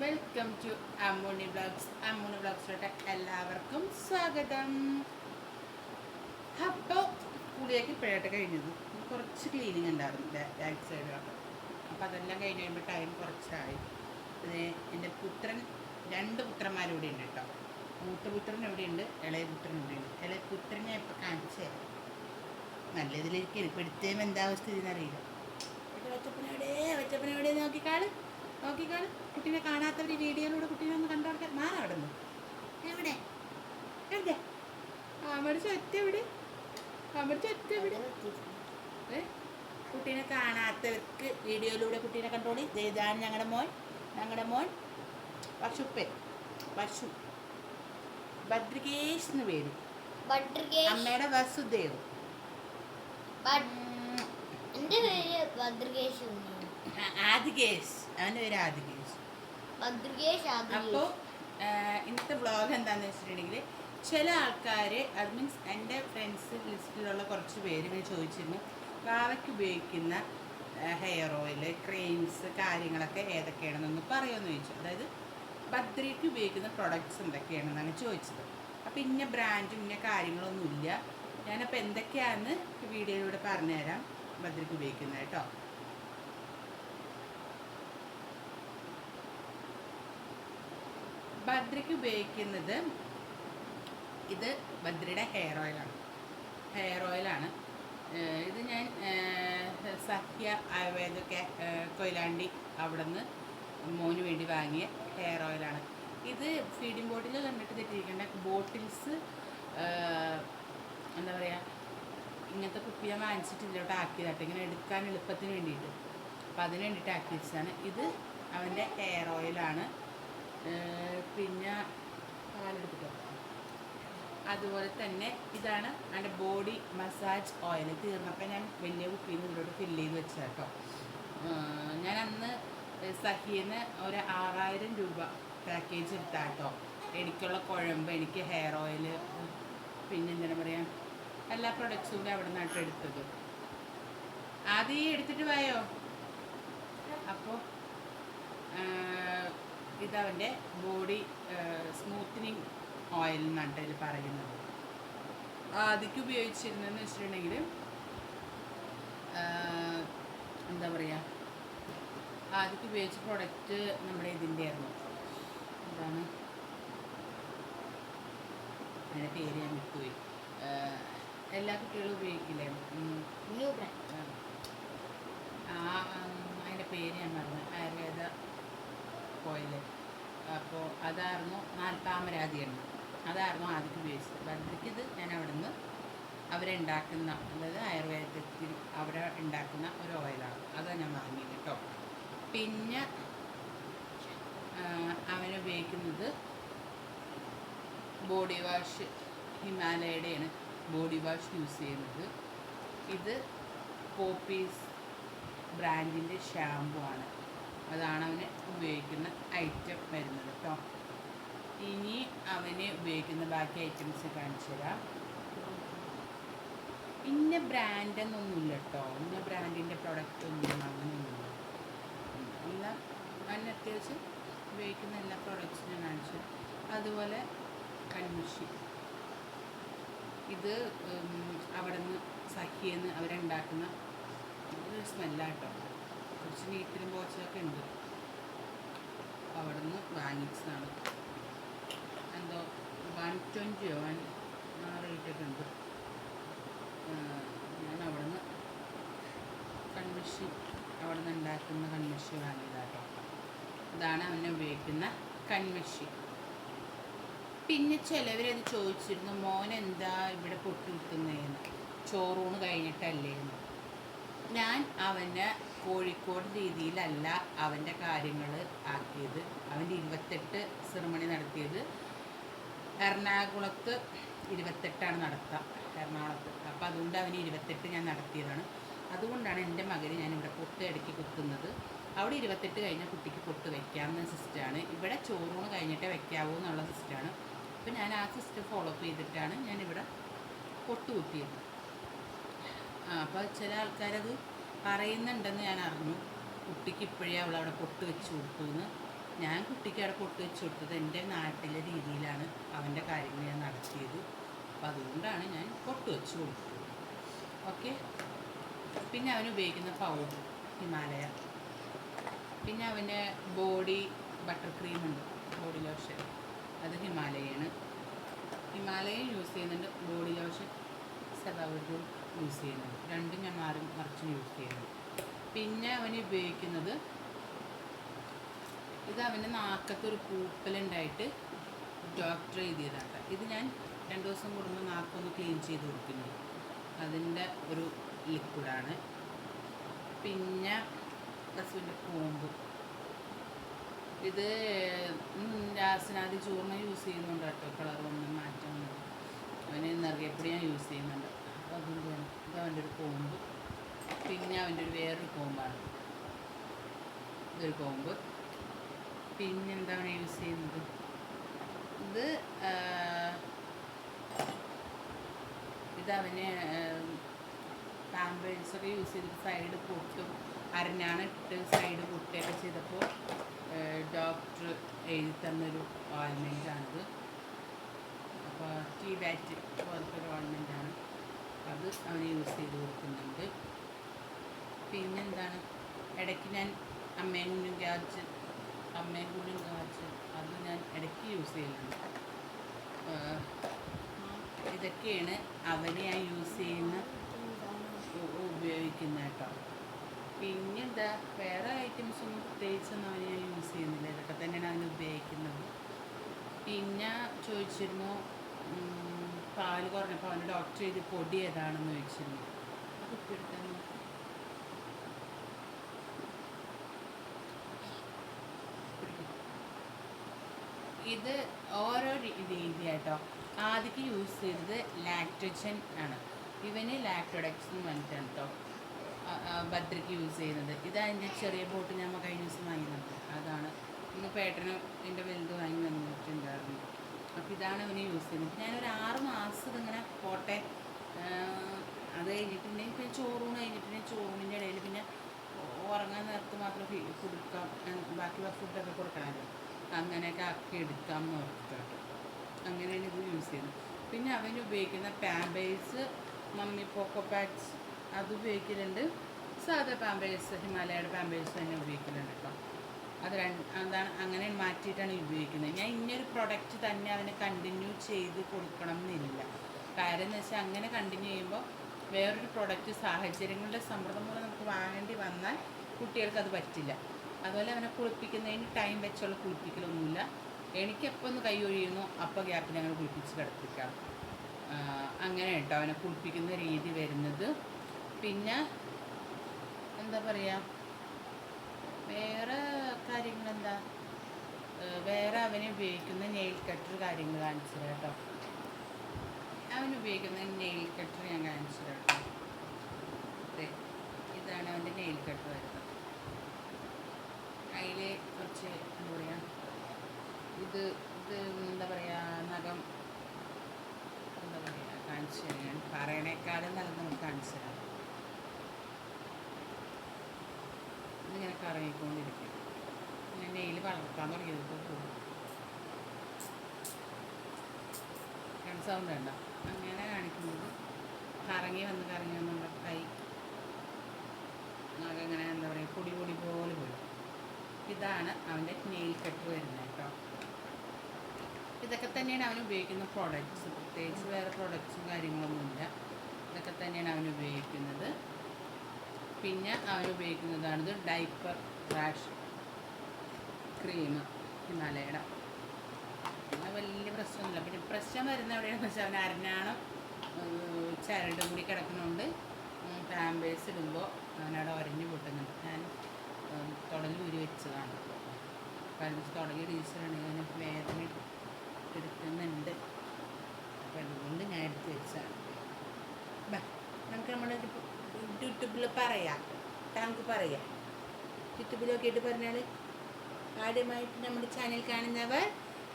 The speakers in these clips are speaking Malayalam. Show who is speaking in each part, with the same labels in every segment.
Speaker 1: Welcome to Ammooni blogs Ammooni ബ്ലോഗ്സിലോട്ട് എല്ലാവർക്കും സ്വാഗതം. അപ്പോൾ കുളിയൊക്കെ ഇപ്പോഴായിട്ട് കഴിഞ്ഞത്. കുറച്ച് ക്ലീനിങ് ഉണ്ടായിരുന്നു ബാക്ക് സൈഡിലൊക്കെ അപ്പോൾ അതെല്ലാം കഴിഞ്ഞ് കഴിയുമ്പോൾ ടൈം കുറച്ചായി. എന്റെ പുത്രൻ രണ്ട് പുത്രന്മാരിവിടെ ഉണ്ട് കേട്ടോ. മൂത്ത പുത്രൻ എവിടെയുണ്ട് ഇളയ പുത്രൻ ഉണ്ട്. ഇളയ പുത്രനെ ഇപ്പോൾ കാണിച്ചു തരാം. നല്ല ഇതിലേക്ക് ഇപ്പോഴത്തേയും എന്താ അവസ്ഥ ഇതിനറിയില്ല വെച്ചപ്പനെവിടെ വെച്ചപ്പനെവിടെ നോക്കിക്കാൾ നോക്കിക്കാൾ. കുട്ടീനെ കാണാത്തവർ ഈ വീഡിയോയിലൂടെ കുട്ടീനെ ഒന്ന് കണ്ടോട്ടെ മാറാ അവിടെ നിന്ന് എവിടെ? എവിടെ? അമടിച്ച ഒറ്റ എവിടെ അമടിച്ച ഒറ്റ എവിടെ കുട്ടീനെ കാണാത്തവർക്ക് വീഡിയോയിലൂടെ കുട്ടീനെ കണ്ടോളി. ഇതാണ് ഞങ്ങളുടെ മോൻ. ഞങ്ങളുടെ മോൻ പശുപ്പൻ പശു ഭദ്രികേഷ് എന്ന് പേര്. അമ്മയുടെ വസുദേവ്.
Speaker 2: എന്റെ പേര്.
Speaker 1: ആ- ആദികേഷ്. അവന്റെ പേര് ആദികേഷ്. അപ്പോൾ ഇന്നത്തെ വ്ളോഗ് എന്താണെന്ന് വെച്ചിട്ടുണ്ടെങ്കിൽ ചില ആൾക്കാർ അത് മീൻസ് എന്റെ ഫ്രണ്ട്സ് ലിസ്റ്റിലുള്ള കുറച്ച് പേര് ഇങ്ങനെ ചോദിച്ചിരുന്നു വാവയ്ക്ക് ഉപയോഗിക്കുന്ന ഹെയർ ഓയിൽ ക്രീംസ് കാര്യങ്ങളൊക്കെ ഏതൊക്കെയാണെന്നൊന്ന് പറയുമെന്ന് ചോദിച്ചു. അതായത് ബദ്രിക്ക് ഉപയോഗിക്കുന്ന പ്രൊഡക്ട്സ് എന്തൊക്കെയാണെന്നാണ് ചോദിച്ചത്. അപ്പോൾ ഇന്ന ബ്രാൻഡും ഇന്ന കാര്യങ്ങളൊന്നുമില്ല. ഞാനപ്പോൾ എന്തൊക്കെയാണെന്ന് വീഡിയോയിലൂടെ പറഞ്ഞുതരാം ബദ്രിക്ക് ഉപയോഗിക്കുന്നത് കേട്ടോ. ഭദ്രയ്ക്ക് ഉപയോഗിക്കുന്നത് ഇത് ഭദ്രയുടെ ഹെയർ ഓയിലാണ് ഹെയർ ഓയിലാണ് ഇത് ഞാൻ സഹ്യ ആയുർവേദ കൊയിലാണ്ടി അവിടെ നിന്ന് മോന് വേണ്ടി വാങ്ങിയ ഹെയർ ഓയിലാണ് ഇത് ഫീഡിംഗ് ബോട്ടിൽ കണ്ടിട്ട് തെറ്റിയിരിക്കേണ്ട. ബോട്ടിൽസ് എന്താ പറയുക ഇങ്ങനത്തെ കുപ്പി ഞാൻ വാങ്ങിച്ചിട്ട് ഇതിലോട്ട് ആക്കിയതാട്ടോ ഇങ്ങനെ എടുക്കാൻ എളുപ്പത്തിന് വേണ്ടിയിട്ട്. അപ്പോൾ അതിന് വേണ്ടിയിട്ട് ആക്കി വെച്ചതാണ് ഇത് അവന്റെ ഹെയർ ഓയിലാണ് പിന്നെ പാലെടുത്തിട്ടോ അതുപോലെ തന്നെ ഇതാണ് എന്റെ ബോഡി മസാജ് ഓയിൽ തീർന്നപ്പോൾ ഞാൻ വലിയ കുപ്പിയിൽ നിന്ന് ഇതിലോട്ട് ഫില്ല് ചെയ്ത് വെച്ചത് കേട്ടോ. ഞാൻ അന്ന് സഹിന്ന് ഒരു ആറായിരം രൂപ പാക്കേജ് എടുത്താട്ടോ എനിക്കുള്ള കുഴമ്പ് എനിക്ക് ഹെയർ ഓയിൽ പിന്നെ എന്താണ് പറയുക എല്ലാ പ്രൊഡക്ട്സും കൂടി അവിടെ നിന്നായിട്ട് എടുത്തത്. ആദ്യം എടുത്തിട്ട് പോയോ അപ്പോൾ ഇതവന്റെ ബോഡി സ്മൂത്തനിങ് ഓയിൽ എന്നാണ് ഇതിൽ പറയുന്നത്. ആദ്യക്ക് ഉപയോഗിച്ചിരുന്നതെന്ന് വെച്ചിട്ടുണ്ടെങ്കിൽ എന്താ പറയുക ആദ്യക്ക് ഉപയോഗിച്ച പ്രൊഡക്റ്റ് നമ്മുടെ ഇതിന്റെ ആയിരുന്നു എന്താണ്? അതിന്റെ പേര് ഞാൻ വിട്ടുപോയി എല്ലാ കുട്ടികളും ഉപയോഗിക്കില്ലേ? അതിന്റെ പേര് ഞാൻ പറഞ്ഞു ആയുർവേദ ഓയിൽ അപ്പോൾ അതായിരുന്നു നാൽപ്പാമരാതി എണ്ണ അതായിരുന്നു ആദ്യം ഉപയോഗിച്ചത്. ബദ്രിക്കിത് ഞാൻ അവിടെ നിന്ന് അവരുണ്ടാക്കുന്ന അതായത് ആയുർവേദത്തിൽ അവിടെ ഉണ്ടാക്കുന്ന ഒരു ഓയിലാണ്. അതാണ് ഞാൻ വാങ്ങിയത് കേട്ടോ പിന്നെ അവനുപയോഗിക്കുന്നത് ബോഡി വാഷ് ഹിമാലയയുടെയാണ് ബോഡി വാഷ് യൂസ് ചെയ്യുന്നത്. ഇത് പോപ്പീസ് ബ്രാൻഡിന്റെ ഷാമ്പു ആണ്. അതാണ് അവന് ഉപയോഗിക്കുന്ന ഐറ്റം വരുന്നത് കേട്ടോ ഇനി അവന് ഉപയോഗിക്കുന്ന ബാക്കി ഐറ്റംസ് കാണിച്ചു തരാം. ഇന്ന ബ്രാൻഡ് എന്നൊന്നുമില്ല കേട്ടോ ഇന്ന ബ്രാൻഡിന്റെ പ്രൊഡക്റ്റ് ഒന്നും അങ്ങനെയൊന്നുമില്ല. എല്ലാം അതിന് അത്യാവശ്യം ഉപയോഗിക്കുന്ന എല്ലാ പ്രൊഡക്ട്സിനും കാണിച്ചു അതുപോലെ കൺമുഷി. ഇത് അവിടെ നിന്ന് സഖിയെന്ന് അവരുണ്ടാക്കുന്ന ഒരു സ്മെല്ലാട്ടോ കുറച്ച് നീറ്റിലും പോച്ചൊക്കെ ഉണ്ട്. അവിടെ നിന്ന് വാങ്ങിച്ചതാണ്. എന്തോ വൺ ട്വന്റിയോ വൺ ആ റേറ്റൊക്കെ ഉണ്ട്. ഞാൻ അവിടെ നിന്ന് കൺമിഷി അവിടെ നിന്ന് ഉണ്ടാക്കുന്ന കൺമിഷി വാങ്ങിയതാട്ടോ. ഇതാണ് അവനെ ഉപയോഗിക്കുന്ന കൺമിഷി പിന്നെ ചിലവരത് ചോദിച്ചിരുന്നു മോൻ എന്താ ഇവിടെ പൊട്ടി നിൽക്കുന്നതെന്ന് ചോറൂണ് കഴിഞ്ഞിട്ടല്ലേന്ന്. ഞാൻ അവന് കോഴിക്കോട് രീതിയിലല്ല അവന്റെ കാര്യങ്ങൾ ആക്കിയത്. അവന്റെ ഇരുപത്തെട്ട് സെറിമണി നടത്തിയത്. എറണാകുളത്ത് ഇരുപത്തെട്ടാണ് നടത്തുക എറണാകുളത്ത്. അപ്പോൾ അതുകൊണ്ട് അവന് ഇരുപത്തെട്ട് ഞാൻ നടത്തിയതാണ്. അതുകൊണ്ടാണ് എന്റെ മകന് ഞാൻ ഇവിടെ പൊട്ട് ഇടയ്ക്ക് കുത്തുന്നത്. അവിടെ ഇരുപത്തെട്ട് കഴിഞ്ഞാൽ കുട്ടിക്ക് പൊട്ട് വയ്ക്കാമെന്ന സിസ്റ്റമാണ്. ഇവിടെ ചോറൂണ് കഴിഞ്ഞിട്ടേ വയ്ക്കാവൂ എന്നുള്ള സിസ്റ്റമാണ്. അപ്പോൾ ഞാൻ ആ സിസ്റ്റം ഫോളോ അപ്പ് ചെയ്തിട്ടാണ് ഞാനിവിടെ പൊട്ട് കുത്തിയത്. അപ്പോൾ ചില ആൾക്കാരത് പറയുന്നുണ്ടെന്ന് ഞാൻ അറിഞ്ഞു. കുട്ടിക്ക് ഇപ്പോഴേ അവൾ അവിടെ പൊട്ട് വെച്ച് കൊടുത്തു എന്ന്. ഞാൻ കുട്ടിക്ക് അവിടെ പൊട്ട് വെച്ച് കൊടുത്തത് എന്റെ നാട്ടിലെ രീതിയിലാണ് അവന്റെ കാര്യങ്ങൾ ഞാൻ നടത്തിയത്. അപ്പം അതുകൊണ്ടാണ് ഞാൻ പൊട്ട് വെച്ച് കൊടുത്തത്. ഓക്കെ? പിന്നെ അവൻ ഉപയോഗിക്കുന്ന പൗഡർ ഹിമാലയ. പിന്നെ അവന് ബോഡി ബട്ടർ ക്രീം ഉണ്ട് ബോഡി ലോഷൻ അത് ഹിമാലയാണ് ഹിമാലയ യൂസ് ചെയ്യുന്നുണ്ട് ബോഡി ലോഷൻ സദാവൂരും യൂസ് ചെയ്യുന്നത്. രണ്ടും ഞാൻ മാറി മറിച്ചും യൂസ് ചെയ്യുന്നു പിന്നെ അവന് ഉപയോഗിക്കുന്നത് ഇത് അവന്റെ നാക്കത്ത് ഒരു പൂപ്പലുണ്ടായിട്ട് ഡോക്ടർ എഴുതിയതാണ് ഇത് ഞാൻ രണ്ട് ദിവസം കൂടുമ്പോൾ നാക്കൊന്ന് ക്ലീൻ ചെയ്ത് കൊടുക്കുന്നു. അതിന്റെ ഒരു ലിക്വിഡാണ് പിന്നെ പശുവിന്റെ കൂമ്പ് ഇത് രാസനാദി ചൂർണം യൂസ് ചെയ്യുന്നുണ്ട് കേട്ടോ. കളർ ഒന്നും മാറ്റമൊന്നും അവന് നിറയപ്പൊടി ഞാൻ യൂസ് ചെയ്യുന്നുണ്ട്. അപ്പോൾ അതും ഇത് അവന്റെ ഒരു കോമ്പ്. പിന്നെ അവന്റെ ഒരു വേറൊരു കോമ്പാണ്. ഇതൊരു കോമ്പ്. പിന്നെന്താ എന്താണ് യൂസ് ചെയ്യുന്നത്? ഇത് ഇതവന് പാമ്പേഴ്സൊക്കെ യൂസ് ചെയ്തിട്ട് സൈഡ് പൊട്ടും. അരഞ്ഞാണ് ഇട്ട് സൈഡ് പൊട്ടുകയൊക്കെ ചെയ്തപ്പോൾ ഡോക്ടർ എഴുതി തന്നൊരു ഓയിൽമെന്റാണിത് അപ്പോൾ ടീ ബാറ്റ് പോലത്തെ ഒരു ഓയിൽമെന്റാണ് അത് അവന് യൂസ് ചെയ്ത് കൊടുക്കുന്നുണ്ട്. പിന്നെന്താണ്? ഇടയ്ക്ക് ഞാൻ അമ്മയും കുഞ്ഞും കാച്ച് അമ്മയും കുഞ്ഞും കാച്ച് അത് ഞാൻ ഇടയ്ക്ക് യൂസ് ചെയ്യുന്നുണ്ട് ഇതൊക്കെയാണ് അവനെ ഞാൻ യൂസ് ചെയ്യുന്ന ഉപയോഗിക്കുന്ന കേട്ടോ. പിന്നെന്താ? വേറെ ഐറ്റംസ് ഒന്നും പ്രത്യേകിച്ചൊന്നും അവന് ഞാൻ യൂസ് ചെയ്യുന്നില്ല. ഇതൊക്കെ തന്നെയാണ് അവന് ഉപയോഗിക്കുന്നത്. പിന്നെ ചോദിച്ചിരുന്നു പാൽ കുറഞ്ഞപ്പോൾ അവന്റെ ഡോക്ടർ ചെയ്ത് പൊടി ഏതാണെന്ന് ചോദിച്ചിരുന്നു. ഇത് ഓരോ രീതിയായിട്ടോ. ആദ്യം യൂസ് ചെയ്തത് ലാക്ടോജൻ ആണ്. ഇവന് ലാക്ടോഡക്സ് എന്ന് പറഞ്ഞിട്ടാണ് കേട്ടോ ഭദ്രയ്ക്ക് യൂസ് ചെയ്യുന്നത്. ഇത് അതിന്റെ ചെറിയ ബോട്ട് ഞാൻ കഴിഞ്ഞ ദിവസം വാങ്ങിയത് അതാണ്. ഇന്ന് പേട്ടന് ഇതിന്റെ വലുത് വാങ്ങി വന്നിട്ടുണ്ടായിരുന്നു അപ്പോൾ ഇതാണ് അവന് യൂസ് ചെയ്യുന്നത്. ഞാനൊരു ആറ് മാസം ഇതിങ്ങനെ പോട്ടെ. അത് കഴിഞ്ഞിട്ടുണ്ടെങ്കിൽ പിന്നെ ചോറൂണ് കഴിഞ്ഞിട്ടുണ്ടെങ്കിൽ ചോറൂണിന്റെ ഇടയിൽ പിന്നെ ഉറങ്ങാൻ നേരത്ത് മാത്രം കൊടുക്കാം. ബാക്കിയുള്ള ഫുഡൊക്കെ കൊടുക്കണമല്ലോ അങ്ങനെയൊക്കെ ആക്കി എടുക്കാം എന്ന് ഓർത്തിട്ട് അങ്ങനെയാണ് ഇത് യൂസ് ചെയ്യുന്നത്. പിന്നെ അവന് ഉപയോഗിക്കുന്ന പാമ്പേഴ്സ് മമ്മി പോക്കോ പാഡ്സ് അത് ഉപയോഗിക്കലുണ്ട്. സാധാ പാമ്പേഴ്സ് ഹിമാലയയുടെ പാമ്പേഴ്സ് തന്നെ ഉപയോഗിക്കലുണ്ട് കേട്ടോ. അത് അതാണ് അങ്ങനെ മാറ്റിയിട്ടാണ് ഉപയോഗിക്കുന്നത്. ഞാൻ ഇന്നൊരു പ്രൊഡക്റ്റ് തന്നെ അതിന് കണ്ടിന്യൂ ചെയ്ത് കൊടുക്കണം എന്നില്ല കാര്യം എന്ന് വെച്ചാൽ അങ്ങനെ കണ്ടിന്യൂ ചെയ്യുമ്പോൾ വേറൊരു പ്രൊഡക്റ്റ് സാഹചര്യങ്ങളുടെ സമ്മർദ്ദം മൂലം നമുക്ക് വാങ്ങേണ്ടി വന്നാൽ കുട്ടികൾക്ക് അത് പറ്റില്ല. അതുപോലെ അവനെ കുളിപ്പിക്കുന്നതിന് ടൈം വെച്ചുള്ള കുളിപ്പിക്കലൊന്നുമില്ല. എനിക്ക് എപ്പോൾ ഒന്ന് കൈ ഒഴിയുന്നു അപ്പോൾ ഗ്യാപ്പിൽ അങ്ങനെ കുളിപ്പിച്ച് കിടപ്പിക്കാം. ആ, അങ്ങനെ കേട്ടോ അവനെ കുളിപ്പിക്കുന്ന രീതി വരുന്നത്. പിന്നെ എന്താ പറയുക വേറെ കാര്യങ്ങൾ എന്താ വേറെ അവന് ഉപയോഗിക്കുന്ന നെയിൽ കട്ടർ കാര്യങ്ങൾ കാണിച്ചു തരാം കേട്ടോ. അവൻ ഉപയോഗിക്കുന്ന നെയിൽ കട്ടർ ഞാൻ കാണിച്ചു തരാം കേട്ടോ. ഇതാണ് അവന്റെ നെയിൽ കട്ടർ വരുന്നത്. അതിൽ കുറച്ച് എന്താ പറയുക ഇത് ഇത് എന്താ പറയുക നഖം എന്താ പറയുക കാണിച്ചു തരാം പറയണേക്കാളും നല്ലത് നമുക്ക് കാണിച്ചു തരാം. ഇതിങ്ങനെ കറങ്ങിക്കൊണ്ടിരിക്കും. നെയിൽ വളർത്താൻ തുടങ്ങിയത് ഇപ്പോൾ പോകും വേണ്ട അങ്ങനെ കാണിക്കുന്നത്. കറങ്ങി വന്ന് കറങ്ങി വന്ന് നമ്മുടെ കൈ അങ്ങനെ എന്താ പറയുക പൊടി പൊടി പോലെ പോയി. ഇതാണ് അവന്റെ നെയിൽ കട്ട് വരുന്നത് കേട്ടോ. ഇതൊക്കെ തന്നെയാണ് അവൻ ഉപയോഗിക്കുന്ന പ്രോഡക്റ്റ്സ് പ്രത്യേകിച്ച് വേറെ പ്രോഡക്റ്റ്സും കാര്യങ്ങളൊന്നുമില്ല. ഇതൊക്കെ തന്നെയാണ് അവൻ ഉപയോഗിക്കുന്നത്. പിന്നെ അവൻ ഉപയോഗിക്കുന്നതാണിത് ഡൈപ്പർ റാഷ് ക്രീം ഹിമാലയയുടെ അങ്ങനെ വലിയ പ്രശ്നമൊന്നുമില്ല. പിന്നെ പ്രശ്നം വരുന്ന എവിടെയാണെന്ന് വെച്ചാൽ അവൻ അരഞ്ഞാണം? ചരടും കൂടി കിടക്കുന്നതുകൊണ്ട് പാമ്പേഴ്സ് ഇടുമ്പോൾ അവനവിടെ ഉരഞ്ഞു പൊട്ടുന്നുണ്ട്. ഞാൻ തുടങ്ങി ഊരി വെച്ചതാണ്. അപ്പം തുടങ്ങി ടീച്ചറാണ് അവന് വേദന എടുക്കുന്നുണ്ട്. അപ്പം അതുകൊണ്ട് ഞാൻ എടുത്ത് വെച്ചാണ് നമുക്ക് നമ്മൾ യൂട്യൂബിൽ പറയാം. താങ്ക് പറയാം. യൂട്യൂബിൽ നോക്കിയിട്ട് പറഞ്ഞാൽ ആദ്യമായിട്ട് നമ്മുടെ ചാനൽ കാണുന്നവർ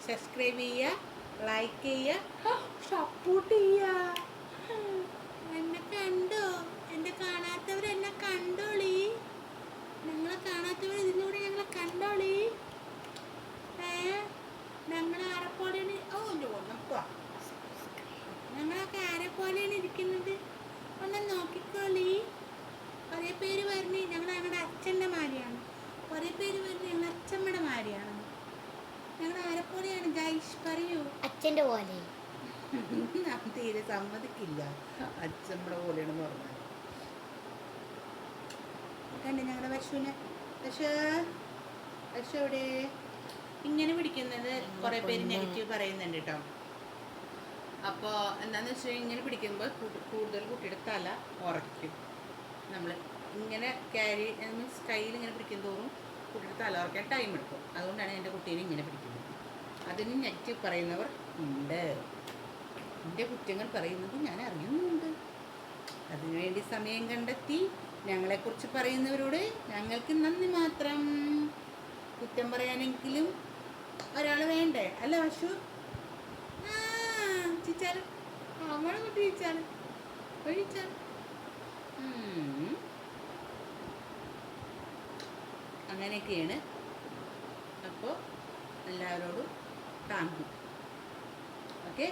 Speaker 1: സബ്സ്ക്രൈബ് ചെയ്യുക ലൈക്ക് ചെയ്യുക സപ്പോർട്ട് ചെയ്യുക എന്നെ കണ്ടോ എന്നെ കാണാത്തവർ എന്നെ കണ്ടോളി ഞങ്ങളെ കാണാത്തവർ ഇതിലൂടെ ഞങ്ങളെ കണ്ടോളി
Speaker 2: അച്ഛന്റെ പോലെ.
Speaker 1: ഞാൻ തീരെ സമ്മതിക്കില്ല. അച്ഛമ്മടെ പോലെയാണെന്ന് പറഞ്ഞാൽ. കണ്ടേ ഞങ്ങളുടെ പശുവിനെ പശു പശു എവിടെ? ഇങ്ങനെ പിടിക്കുന്നത് കുറേ പേര് നെഗറ്റീവ് പറയുന്നുണ്ട് കേട്ടോ. അപ്പോൾ എന്താണെന്ന് വെച്ചാൽ ഇങ്ങനെ പിടിക്കുമ്പോൾ കൂടുതൽ കുട്ടിയുടെ തല ഉറയ്ക്കും. നമ്മൾ ഇങ്ങനെ ക്യാരി മീൻസ് കയ്യിൽ ഇങ്ങനെ പിടിക്കും തോറും കുട്ടിയുടെ തല ഉറക്കാൻ ടൈം എടുക്കും. അതുകൊണ്ടാണ് എന്റെ കുട്ടീനെ ഇങ്ങനെ പിടിക്കുന്നത്. അതിന് ഞെക്കി പറയുന്നവർ ഉണ്ട്. എന്റെ കുറ്റങ്ങൾ പറയുന്നത് ഞാൻ അറിയുന്നുണ്ട്. അതിനുവേണ്ടി സമയം കണ്ടെത്തി ഞങ്ങളെക്കുറിച്ച് പറയുന്നവരോട് ഞങ്ങൾക്ക് നന്ദി മാത്രം. കുറ്റം പറയാനെങ്കിലും ഒരാൾ വേണ്ടേ? അല്ല പശു ചിച്ചാൽ ചിച്ചാൽ അങ്ങനെയൊക്കെയാണ്. അപ്പോൾ എല്ലാവരോടും താങ്ക് യു ഓക്കെ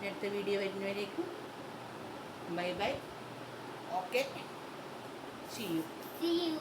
Speaker 1: അടുത്ത വീഡിയോ വരുന്നവരേക്കും ബൈ ബൈ ഓക്കെ ചെയ്യൂ
Speaker 2: See you.